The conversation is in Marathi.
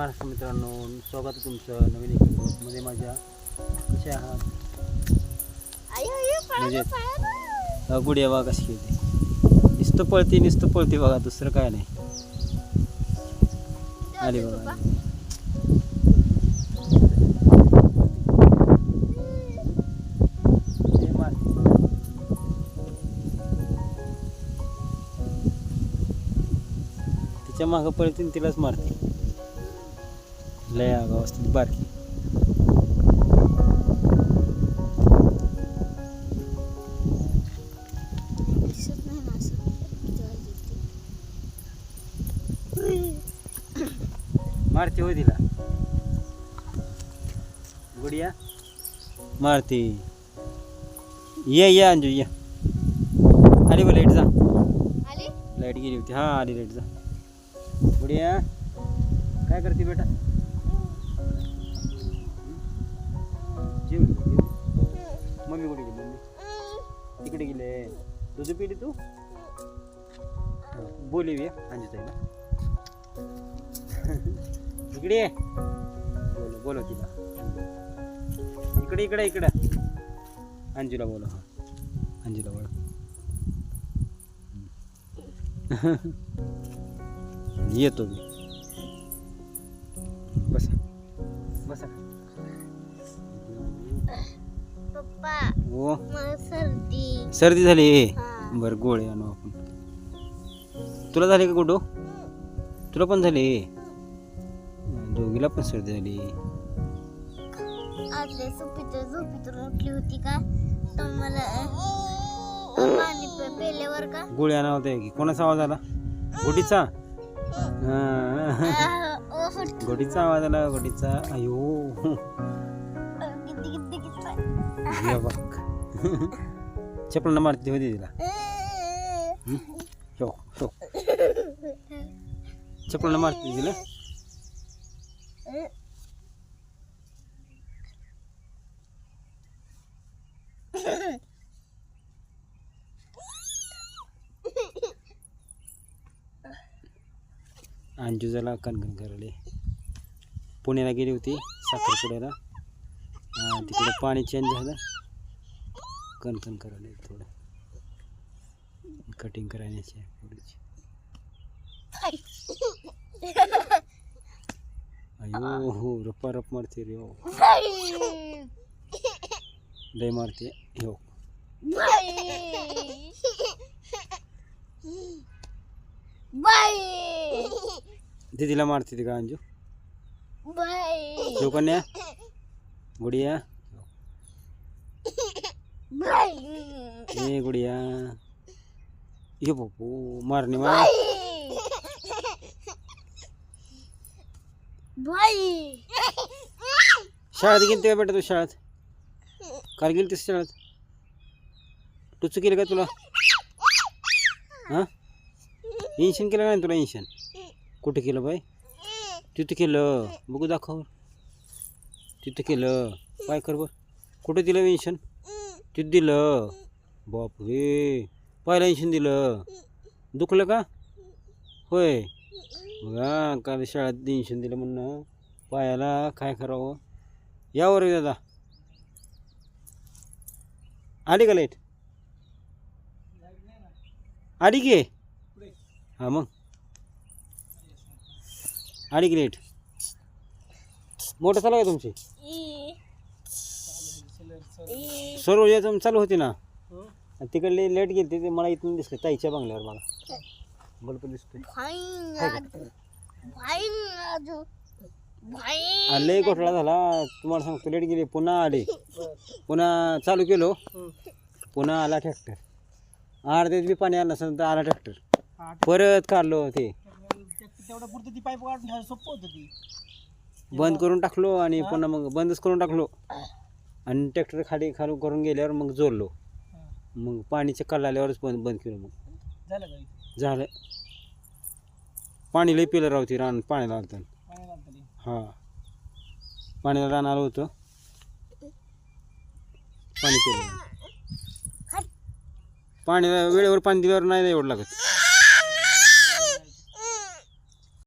महाराष्ट्र मित्रांनो स्वागत आहे तुमचं नवीन एक मध्ये माझ्या. कसे आहात? म्हणजे गुडिया वाघ कशी खेळते नुसतं पळते नुसतं पळते बघा दुसरं काय नाही. आले बघा मारते. तिच्या मागं पळते तिलाच मारते. लय आगाव असते बारकी. मारते हो तिला. गुडिया. मारते. ये ये अंजू ये. आली बा लाइट जा. लाइट गेली होती. हा आली लाइट जा. गुडिया. काय करते बेटा? जेवली? मम्मी कुठे गेली मम्मी तिकडे गेले. दूध पिली तू? बोली वे अंजू ताईला इकडे. बोलो बोलो तिला. इकडे इकडे इकडे. अंजूला बोलो हा. अंजूला बोलो येतो मी. बसा. पप्पा हो? मला सर्दी. सर्दी झाली? हा. बरं गोळे आणू आपण. तुला झाली का कुठं तुला पण झाली? दोघीला पण सर्दी झाली. आदल्या झोपीत झोपीतून उठली होती का? तर मला अं, पाणी पे- पेल्यावर का? गोळी होते की. कोणाचा आवाज आला? गोटीचा हा. अं, ओह, गोटीचा आवाज आला गोटीचा अयो. किती किती किती हे चपलांना मारते होती तिला. अं, हो चपलांना मारते तिला. अंजू अंजुजाला कणकण करायला. पुण्याला गेली होती साखरपुड्याला. हा, तिकडे पाणी चेंज झालं. कणकण करायला थोडं. कटिंग करायची अयो हो रप्पा रप मारते रे हो. लय मारते हो. दीदीला मारते ती का अंजू. शिवकन्या? गुडिया। ए गुडिया। ये बापू मारणे मार बाई शाळेत गेलते का बेटा तू शाळेत? काल गेलतीस शाळेत? टुच केलं का तुला? हां? इंशन केलं का नाही तुला इंशन कुठं केलं बाई? तिथं केलं. बघू दाखव. तिथं केलं. काय कर बरं? कुठं दिलं इंशन तिथं दिलं. बापरे. पहिलं इंशन दिलं. दुखलं का? होय. बघा काल शाळेत इंशन दिलं म्हणणं. पायाला काय करावं? यावर दादा. आली का लाइट? आली की? हां मग. आली की लाइट? मोटर चालू आहे तुमची? सर्व याचं चालू होती ना? आणि तिकडली लाइट गेली ते मला इथून दिसलं ताईच्या बंगल्यावर मला. बल्ब दिसतोय. फाईन हाय का? फाईन राजू फाईन आणि लय घोटाळा झाला. तुम्हाला सांगतो लेट गेली पुन्हा आले. पुन्हा चालू केलो पुन्हा आला ट्रॅक्टर अर्ध्यात बी पाणी आलं नसेल तर आला ट्रॅक्टर परत काढलो ते. तेवढं पुरतं ती पाईप काढून ठेवायला सोपं होतं ती. बंद करून टाकलो आणि पुन्हा मग बंदच करून टाकलो. आणि ट्रॅक्टर खाली खाली करून गेल्यावर मग जोडलो. मग पाणीच्या कल आल्यावरच बंद बंद केलं मग. झालं का इथं? झालं. पाणी लई पिलं राहते रान पाण्याला लागतं. हा. पाण्याला रान आलं होतं. पाणी पिलं. पाणी वेळेवर पाणी दिल्यावर नाही एवढं लागत.